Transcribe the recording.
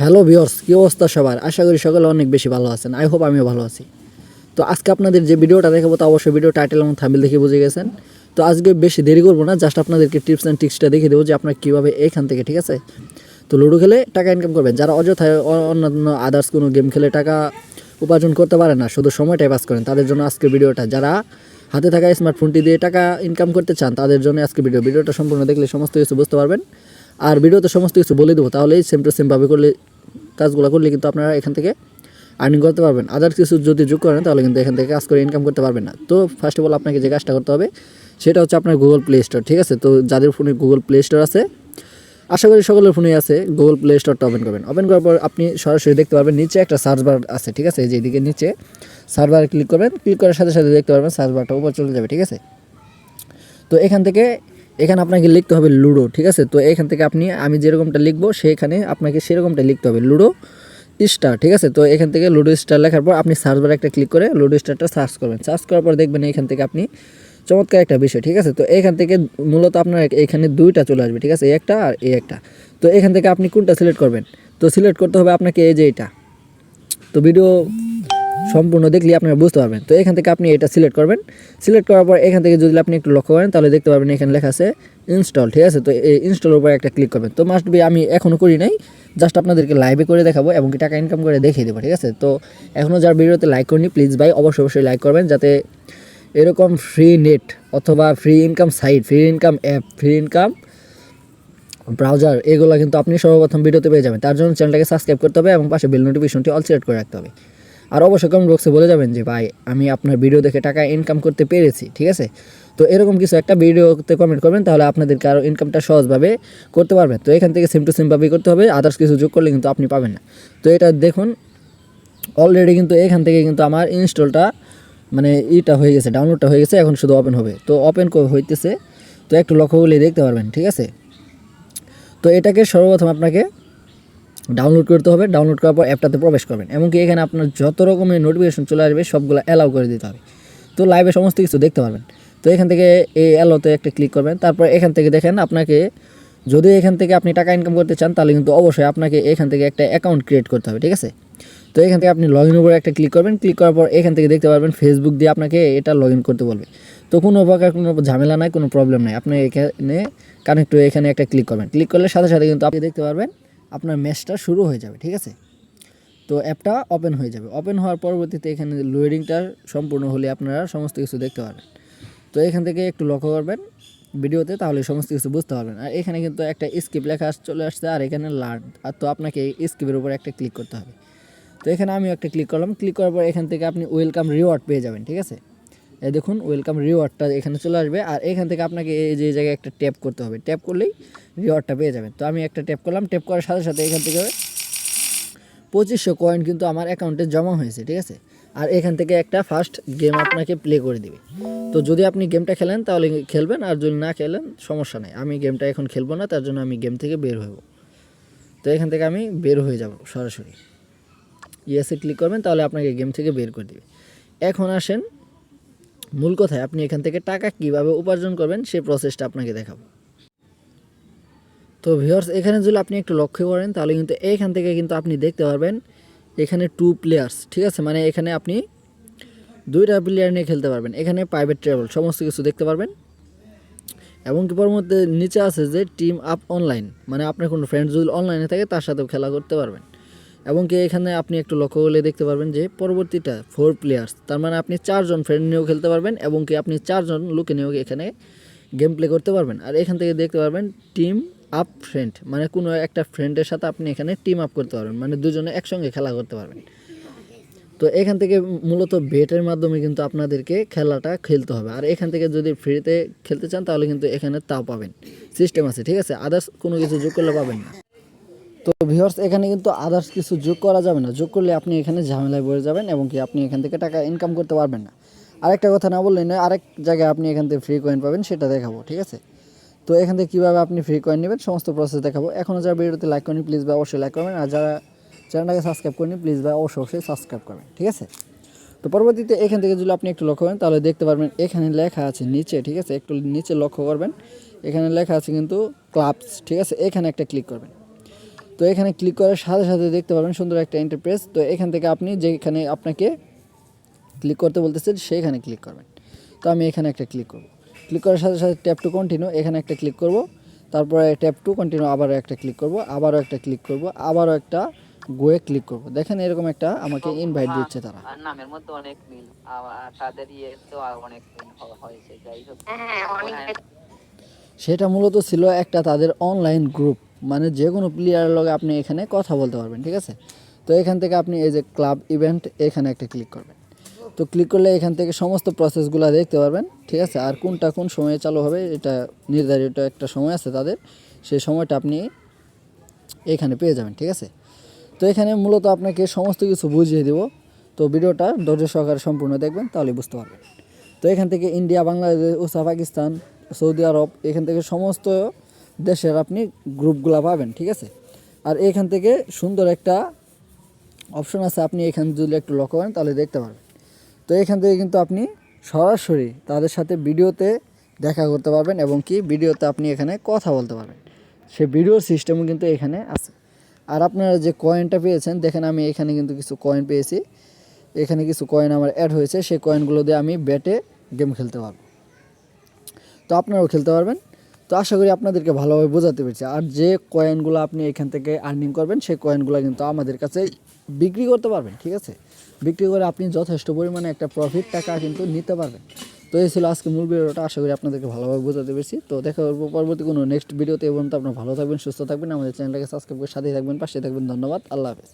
Hello viewers কী অবস্থা সবার? আশা করি সকলে অনেক বেশি ভালো আছেন। আই হোপ আমিও ভালো আছি। তো আজকে আপনাদের যে ভিডিওটা দেখাবো তো অবশ্যই ভিডিও টাইটেল এবং থামিল দেখে বুঝে গেছেন। তো আজকে বেশি দেরি করব না জাস্ট আপনাদেরকে টিপস অ্যান্ড টিক্সটা দেখিয়ে দেবো যে আপনারা কীভাবে এইখান থেকে, ঠিক আছে? তো লুডো খেলে টাকা ইনকাম করবেন। যারা অযথায় অন্যান্য আদার্স কোনো গেম খেলে টাকা উপার্জন করতে পারে না, শুধু সময়টাই পাস করেন। তাদের জন্য আজকে ভিডিওটা, যারা হাতে থাকা স্মার্টফোনটি দিয়ে টাকা ইনকাম করতে চান, তাদের জন্য আজকে ভিডিও। ভিডিওটা সম্পূর্ণ দেখলে সমস্ত কিছু বুঝতে পারবেন। আর ভিডিওতে সমস্ত কিছু বলে দেবো, তাহলেই সেম টু সেমভাবে করলে কাজগুলো করলে কিন্তু আপনারা এখান থেকে আর্নিং করতে পারবেন। আদার্স কিছু যদি যোগ করেন, তাহলে কিন্তু এখান থেকে কাজ করে ইনকাম করতে পারবেন না। তো ফার্স্ট অফ অল আপনাকে যে কাজটা করতে হবে, সেটা হচ্ছে আপনার গুগল প্লে স্টোর ঠিক আছে? তো যাদের ফোনে গুগল প্লে স্টোর আছে, আশা করি সকলের ফোনে আছে গুগল প্লে স্টোরটা ওপেন করবেন। ওপেন করার পর আপনি সরাসরি দেখতে পারবেন, নিচে একটা সার্চ বার আছে, ঠিক আছে? এই যে এদিকে নিচে সার্চ ক্লিক করবেন। ক্লিক করার সাথে সাথে দেখতে পারবেন সার্চ বারটা উপর চলে যাবে, ঠিক আছে? তো এখান থেকে এখানে আপনাকে লিখতে হবে লুডো, ঠিক আছে? তো এখান থেকে আপনি, আমি যেরকমটা লিখব সেখানে আপনাকে সেরকমটা লিখতে হবে, লুডো স্টার, ঠিক আছে? তো এখান থেকে লুডো স্টার লেখার পর আপনি সার্চ বারে একটা ক্লিক করে লুডো স্টারটা সার্চ করবেন। সার্চ করার পর দেখবেন এখান থেকে আপনি চমৎকার একটা বিষয়, ঠিক আছে? তো এখান থেকে মূলত আপনার এখানে দুইটা চলে আসবে, ঠিক আছে? এই একটা আর এই একটা। তো এখান থেকে আপনি কোনটা সিলেক্ট করবেন? তো সিলেক্ট করতে হবে আপনাকে এই যে এটা। তো ভিডিও সম্পূর্ণ দেখলে আপনারা বুঝতে পারবেন। তো এখান থেকে আপনি এটা সিলেক্ট করবেন। সিলেক্ট করার পর এখান থেকে যদি আপনি একটু লক্ষ্য করেন, তাহলে দেখতে পারবেন এখানে লেখা আছে ইনস্টল, ঠিক আছে? তো এই ইনস্টলের উপর একটা ক্লিক করবেন। তো মাস্ট বি আমি এখনও করি নাই জাস্ট আপনাদেরকে লাইভে করে দেখাবো এবং টাকা ইনকাম করে দেখিয়ে দেবো, ঠিক আছে? তো এখনও যার ভিডিওতে লাইক করিনি প্লিজ ভাই, অবশ্যই অবশ্যই লাইক করবেন যাতে এরকম ফ্রি নেট অথবা free income site free income app free income browser এগুলো কিন্তু আপনি সর্বপ্রথম ভিডিওতে পেয়ে যাবেন। তার জন্য চ্যানেলটাকে সাবস্ক্রাইব করতে হবে এবং পাশে বেল নোটিফিকেশনটি অল সিলেক্ট করে রাখতে হবে। আর অবশ্যই কমেন্ট বক্সে বলে যাবেন যে, ভাই, আমি আপনার ভিডিও দেখে টাকা ইনকাম করতে পেরেছি। ঠিক আছে? তো এরকম কিছু একটা ভিডিওতে কমেন্ট করবেন, তাহলে আপনাদেরকে আরও ইনকামটা সহজভাবে করতে পারবেন। তো এখান থেকে সেম টু সেমভাবেই করতে হবে আদার্স কিছু যোগ করলে কিন্তু আপনি পাবেন না। তো এটা দেখুন অলরেডি কিন্তু এখান থেকে কিন্তু আমার ইনস্টলটা মানে ইটা হয়ে গেছে ডাউনলোডটা হয়ে গেছে, এখন শুধু ওপেন হবে। তো ওপেন হইতেছে। তো একটু লক্ষ্য করলে দেখতে পারবেন, ঠিক আছে? তো এটাকে সর্বপ্রথম আপনাকে ডাউনলোড করতে হবে। ডাউনলোড করার পর অ্যাপটাতে প্রবেশ করবেন। এমনকি এখানে আপনার যত রকমের নোটিফিকেশন চলে আসবে, সবগুলো অ্যালাউ করে দিতে হবে। তো লাইভে সমস্ত কিছু দেখতে পারবেন। তো এখান থেকে এই অ্যালোতে একটা ক্লিক করবেন। তারপর এখান থেকে দেখেন আপনাকে, যদি এখান থেকে আপনি টাকা ইনকাম করতে চান, তাহলে কিন্তু অবশ্যই আপনাকে এখান থেকে একটা অ্যাকাউন্ট ক্রিয়েট করতে হবে, ঠিক আছে? তো এখান থেকে আপনি লগ ইন উপরে একটা ক্লিক করবেন। ক্লিক করার পর এখান থেকে দেখতে পারবেন ফেসবুক দিয়ে আপনাকে এটা লগ ইন করতে বলবে। তো কোনো প্রকার কোনো ঝামেলা নাই, কোনো প্রবলেম নাই। আপনি এখানে কানেক্ট হয়ে এখানে একটা ক্লিক করবেন। ক্লিক করলে সাথে সাথে কিন্তু আপনি দেখতে পারবেন আপনার ম্যাচটা শুরু হয়ে যাবে, ঠিক আছে? তো অ্যাপটা ওপেন হয়ে যাবে। ওপেন হওয়ার পরবর্তীতে এখানে লোডিংটা সম্পূর্ণ হলে আপনারা সমস্ত কিছু দেখতে পারবেন। তো এখান থেকে একটু লক্ষ্য করবেন ভিডিওতে, তাহলে সমস্ত কিছু বুঝতে পারবেন। আর এখানে কিন্তু একটা স্কিপ লেখা চলে আসছে, আর এখানে লার্ন। আর তো আপনাকে স্কিপের উপর একটা ক্লিক করতে হবে। তো এখানে আমি একটা ক্লিক করলাম। ক্লিক করার পর এখান থেকে আপনি ওয়েলকাম রিওয়ার্ড পেয়ে যাবেন, ঠিক আছে? এই দেখুন ওয়েলকাম রিওয়ার্ডটা এখানে চলে আসবে। আর এখান থেকে আপনাকে এই যে জায়গায় একটা ট্যাপ করতে হবে। ট্যাপ করলেই রিওয়ার্ডটা পেয়ে যাবেন। তো আমি একটা ট্যাপ করলাম। ট্যাপ করার সাথে সাথে এখান থেকে পঁচিশশো কয়েন কিন্তু আমার অ্যাকাউন্টে জমা হয়েছে, ঠিক আছে? আর এখান থেকে একটা ফার্স্ট গেম আপনাকে প্লে করে দিবে। তো যদি আপনি গেমটা খেলেন, তাহলে খেলবেন। আর যদি না খেলেন, সমস্যা নেই। আমি গেমটা এখন খেলব না, তার জন্য আমি গেম থেকে বের হব। তো এখান থেকে আমি বের হয়ে যাব সরাসরি। ইয়েসে ক্লিক করবেন, তাহলে আপনাকে গেম থেকে বের করে দিবে। এখন আসেন মূল কথায় আপনি এখান থেকে টাকা কীভাবে উপার্জন করবেন সেই প্রসেসটা আপনাকে দেখাবো। তো ভিউয়ার্স এখানে যদি আপনি একটু লক্ষ্য করেন, তাহলে কিন্তু এখান থেকে কিন্তু আপনি দেখতে পারবেন এখানে টু প্লেয়ার্স ঠিক আছে? মানে এখানে আপনি দুইটা প্লেয়ার নিয়ে খেলতে পারবেন। এখানে প্রাইভেট ট্রাভেল সমস্ত কিছু দেখতে পারবেন। এবং কি মধ্যে নিচে আছে যে টিম আপ অনলাইন মানে আপনার কোনো ফ্রেন্ড যদি অনলাইনে থাকে, তার সাথেও খেলা করতে পারবেন। এবং কি এখানে আপনি একটু লক্ষ্য করলে দেখতে পারবেন যে পরবর্তীটা ফোর প্লেয়ার্স তার মানে আপনি চারজন ফ্রেন্ড নিয়েও খেলতে পারবেন এবং কি আপনি চারজন লোকে নিয়েও এখানে গেম প্লে করতে পারবেন। আর এখান থেকে দেখতে পারবেন টিম আপ ফ্রেন্ড মানে কোনো একটা ফ্রেন্ডের সাথে আপনি এখানে টিম আপ করতে পারবেন মানে দুজনে একসঙ্গে খেলা করতে পারবেন। তো এখান থেকে মূলত বেটের মাধ্যমে কিন্তু আপনাদেরকে খেলাটা খেলতে হবে। আর এখান থেকে যদি ফ্রিতে খেলতে চান তাহলে কিন্তু এখানে তাও পাবেন। সিস্টেম আছে, ঠিক আছে? আদার্স কোনো কিছু যোগ করলে পাবেন না। তো ভিউয়ার্স, এখানে কিন্তু আদার্স কিছু যোগ করা যাবে না। যোগ করলে আপনি এখানে ঝামেলায় পড়ে যাবেন এবং কি আপনি এখান থেকে টাকা ইনকাম করতে পারবেন না। আরেকটা কথা না বললেন না আরেক জায়গায় আপনি এখান থেকে ফ্রি কয়েন পাবেন, সেটা দেখাবো, ঠিক আছে? তো এখান থেকে কীভাবে আপনি ফ্রি কয়েন নেবেন, সমস্ত প্রসেস দেখাবো। এখনও যারা ভিডিওতে লাইক করেনি প্লিজ ভাই অবশ্যই লাইক করবেন। আর যারা চ্যানেলটাকে সাবস্ক্রাইব করেনি প্লিজ ভাই অবশ্যই অবশ্যই সাবস্ক্রাইব করবেন, ঠিক আছে? তো পরবর্তীতে এখান থেকে যদি আপনি একটু লক্ষ্য করেন, তাহলে দেখতে পারবেন এখানে লেখা আছে নিচে, ঠিক আছে? একটু নিচে লক্ষ্য করবেন। এখানে লেখা আছে কিন্তু ক্লাবস ঠিক আছে? এখানে একটা ক্লিক করবেন। তো এখানে ক্লিক করার সাথে সাথে দেখতে পাবেন সুন্দর একটা ইন্টারপ্রেস তো এখান থেকে আপনি যেখানে আপনাকে ক্লিক করতে বলতেছে সেখানে ক্লিক করবেন। তো আমি এখানে একটা ক্লিক করব। ক্লিক করার সাথে সাথে ট্যাপ টু কন্টিনিউ এখানে একটা ক্লিক করব। তারপরে ট্যাপ টু কন্টিনিউ আবারও একটা ক্লিক করব আবারও একটা ক্লিক করব আবারও একটা গোয়ে ক্লিক করব। দেখেন এরকম একটা আমাকে ইনভাইট দিচ্ছে তারা। আর নামের মধ্যে অনেক মিল আর তাদের ইয়ে তো আর অনেক মিল হয়েছে যাই হোক। হ্যাঁ অনেক সেটা মূলত ছিল একটা তাদের অনলাইন গ্রুপ মানে যে কোনো প্লেয়ারের লগে আপনি এখানে কথা বলতে পারবেন, ঠিক আছে? তো এখান থেকে আপনি এই যে ক্লাব ইভেন্ট এখানে একটা ক্লিক করবেন। তো ক্লিক করলে এখান থেকে সমস্ত প্রসেসগুলো দেখতে পারবেন, ঠিক আছে? আর কোনটা কোন সময়ে চালু হবে, এটা নির্ধারিত একটা সময় আছে তাদের। সেই সময়টা আপনি এখানে পেয়ে যাবেন, ঠিক আছে? তো এখানে মূলত আপনাকে সমস্ত কিছু বুঝিয়ে দেব। তো ভিডিওটা ধৈর্য সহকারে সম্পূর্ণ দেখবেন, তাহলে বুঝতে পারবেন। তো এখান থেকে ইন্ডিয়া বাংলাদেশ ওসা পাকিস্তান সৌদি আরব এখান থেকে সমস্ত দেশের আপনি গ্রুপগুলো পাবেন, ঠিক আছে? আর এখান থেকে সুন্দর একটা অপশন আছে, আপনি এখানে যদি একটু লক্ষ্য করেন তাহলে দেখতে পারবেন। তো এখান থেকে কিন্তু আপনি সরাসরি তাদের সাথে ভিডিওতে দেখা করতে পারবেন এবং কি ভিডিওতে আপনি এখানে কথা বলতে পারবেন। সে ভিডিওর সিস্টেমও কিন্তু এখানে আছে। আর আপনারা যে কয়েনটা পেয়েছেন, দেখেন আমি এখানে কিন্তু কিছু কয়েন পেয়েছি। এখানে কিছু কয়েন আমার অ্যাড হয়েছে, সেই কয়েনগুলো দিয়ে আমি ব্যাটে গেম খেলতে পারব। তো আপনারাও খেলতে পারবেন। তো আশা করি আপনাদেরকে ভালোভাবে বোঝাতে পেরেছি। আর যে কয়েনগুলো আপনি এখান থেকে আর্নিং করবেন, সেই কয়েনগুলো কিন্তু আমাদের কাছে বিক্রি করতে পারবেন, ঠিক আছে? বিক্রি করে আপনি যথেষ্ট পরিমাণে একটা প্রফিট টাকা কিন্তু নিতে পারবেন। তো এই ছিল আজকে মূল ভিডিওটা, আশা করি আপনাদেরকে ভালোভাবে বোঝাতে পেরেছি। তো দেখা করব পরবর্তী কোনো নেক্সট ভিডিওতে এবং তো আপনারা ভালো থাকবেন, সুস্থ থাকবেন। আমাদের চ্যানেলটাকে সাবস্ক্রাইব করে সাথেই থাকবেন, পাশে থাকবেন। ধন্যবাদ, আল্লাহ হাফেজ।